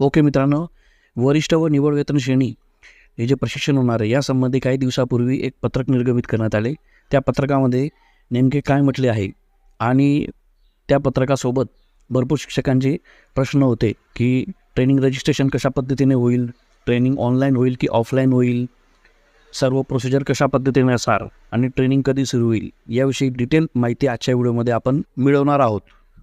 Okay मित्रांनो वरिष्ठ व निवड वेतन श्रेणी हे जे प्रशिक्षण होणार आहे यासंबंधी काही दिवसापूर्वी एक पत्रक निर्गमित करण्यात आले. त्या पत्रकामध्ये नेमके काय म्हटले आहे आणि त्या पत्रकासोबत भरपूर शिक्षकांचे प्रश्न होते की ट्रेनिंग रजिस्ट्रेशन कशा पद्धतीने होईल ट्रेनिंग ऑनलाईन होईल की ऑफलाईन होईल सर्व प्रोसिजर कशा पद्धतीने असणार आणि ट्रेनिंग कधी सुरू होईल याविषयी डिटेल माहिती आजच्या व्हिडिओमध्ये आपण मिळवणार आहोत.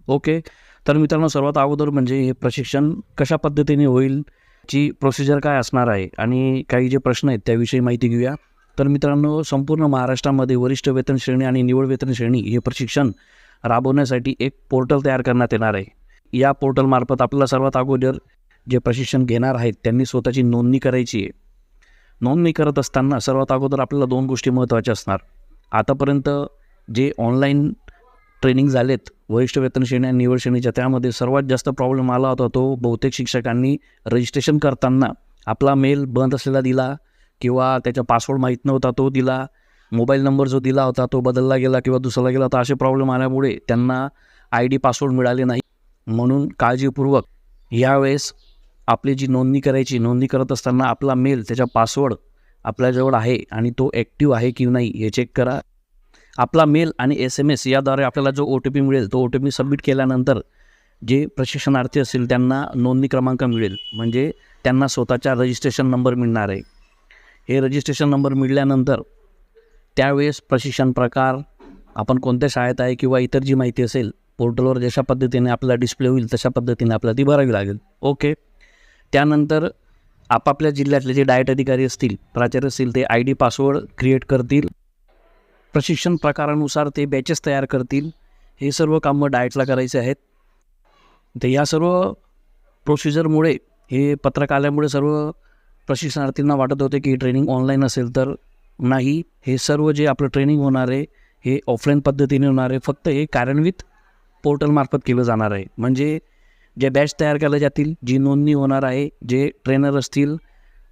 ओके? तर मित्रांनो सर्वात अगोदर म्हणजे हे प्रशिक्षण कशा पद्धतीने होईल ची प्रोसिजर काय असणार आहे आणि काही जे प्रश्न आहेत त्याविषयी माहिती घेऊया. तर मित्रांनो संपूर्ण महाराष्ट्रामध्ये वरिष्ठ वेतन श्रेणी आणि निवड वेतन श्रेणी हे प्रशिक्षण राबवण्यासाठी एक पोर्टल तयार करण्यात येणार आहे. या पोर्टलमार्फत आपल्याला सर्वात अगोदर जे प्रशिक्षण घेणार आहेत त्यांनी स्वतःची नोंदणी करायची आहे. नोंदणी करत असताना सर्वात अगोदर आपल्याला दोन गोष्टी महत्त्वाच्या असणार. आतापर्यंत जे ऑनलाईन ट्रेनिंग झालेत. वरिष्ठ वेतन श्रेणी आणि निवड श्रेणीच्या त्यामध्ये सर्वात जास्त प्रॉब्लेम आला होता तो बहुतेक शिक्षकांनी रजिस्ट्रेशन करताना. आपला मेल बंद असलेला दिला किंवा त्याचा पासवर्ड माहीत नव्हता तो दिला. मोबाईल नंबर जो दिला होता तो बदलला गेला किंवा दुसरा गेला तर असे प्रॉब्लेम आल्यामुळे त्यांना आय डी पासवर्ड मिळाले नाही. म्हणून काळजीपूर्वक यावेळेस आपली जी नोंदणी करायची नोंदणी करत असताना आपला मेल त्याचा पासवर्ड आपल्याजवळ आहे आणि तो ॲक्टिव्ह आहे की नाही हे चेक करा. आपला मेल आणि एस एम एस याद्वारे आपल्याला जो ओ टी पी मिळेल तो ओ टी पी सबमिट केल्यानंतर जे प्रशिक्षणार्थी असतील त्यांना नोंदणी क्रमांक मिळेल. म्हणजे त्यांना स्वतःचा रजिस्ट्रेशन नंबर मिळणार आहे. हे रजिस्ट्रेशन नंबर मिळाल्यानंतर त्यावेळेस प्रशिक्षण प्रकार आपण कोणत्या शाळेत आहे किंवा इतर जी माहिती असेल पोर्टलवर जशा पद्धतीने आपल्याला डिस्प्ले होईल तशा पद्धतीने आपल्याला ती भरावी लागेल. ओके? त्यानंतर आपापल्या जिल्ह्यातले जे डायट अधिकारी असतील प्राचार्य असतील ते आय डी पासवर्ड क्रिएट करतील. प्रशिक्षण प्रकारानुसार ते बॅचेस तयार करतील. हे सर्व कामं डाएटला करायचे आहेत. तर या सर्व प्रोसिजरमुळे हे पत्रक आल्यामुळे सर्व प्रशिक्षणार्थींना वाटत होते की ट्रेनिंग ऑनलाईन असेल तर नाही. हे सर्व जे आपलं ट्रेनिंग होणार आहे हे ऑफलाईन पद्धतीने होणार आहे. फक्त हे कार्यान्वित पोर्टलमार्फत केलं जाणार आहे. म्हणजे जे बॅच तयार केल्या जातील जी नोंदणी होणार आहे जे ट्रेनर असतील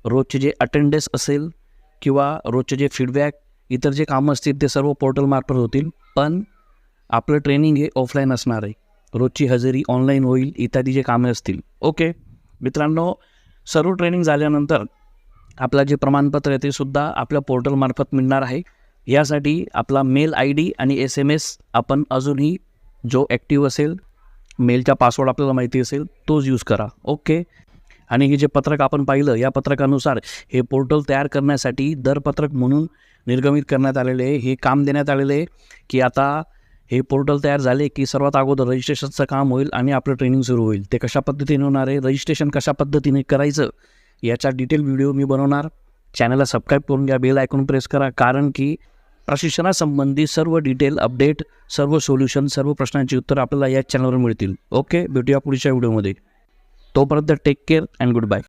रोजचे जे अटेंडन्स असेल किंवा रोजचे जे फीडबॅक इतर जे कामं असतील ते सर्व पोर्टलमार्फत होतील. पण आपलं ट्रेनिंग हे ऑफलाईन असणार आहे. रोजची हजेरी ऑनलाईन होईल इत्यादी जे कामे असतील. ओके मित्रांनो सर्व ट्रेनिंग झाल्यानंतर आपलं जे प्रमाणपत्र आहे ते सुद्धा आपल्या पोर्टलमार्फत मिळणार आहे. यासाठी आपला मेल आय डी आणि एस एम एस आपण अजूनही जो ॲक्टिव्ह असेल मेलचा पासवर्ड आपल्याला माहिती असेल तोच यूज करा. ओके आणि हे जे पत्रक आपण पाहिलं या पत्रकानुसार हे पोर्टल तयार करण्यासाठी दरपत्रक म्हणून निर्गमित करण्यात आलेले आहे. हे काम देण्यात आलेले आहे की आता हे पोर्टल तयार झाले की सर्वात अगोदर रजिस्ट्रेशनचं काम होईल आणि आपलं ट्रेनिंग सुरू होईल. ते कशा पद्धतीने होणार आहे रजिस्ट्रेशन कशा पद्धतीने करायचं याचा डिटेल व्हिडिओ मी बनवणार. चॅनलला सबस्क्राईब करून घ्या बेल ऐकून प्रेस करा कारण की प्रशिक्षणासंबंधी सर्व डिटेल अपडेट सर्व सोल्युशन सर्व प्रश्नांची उत्तरं आपल्याला याच चॅनलवर मिळतील. ओके भेटूया पुढच्या व्हिडिओमध्ये. तोपर्यंत take care and goodbye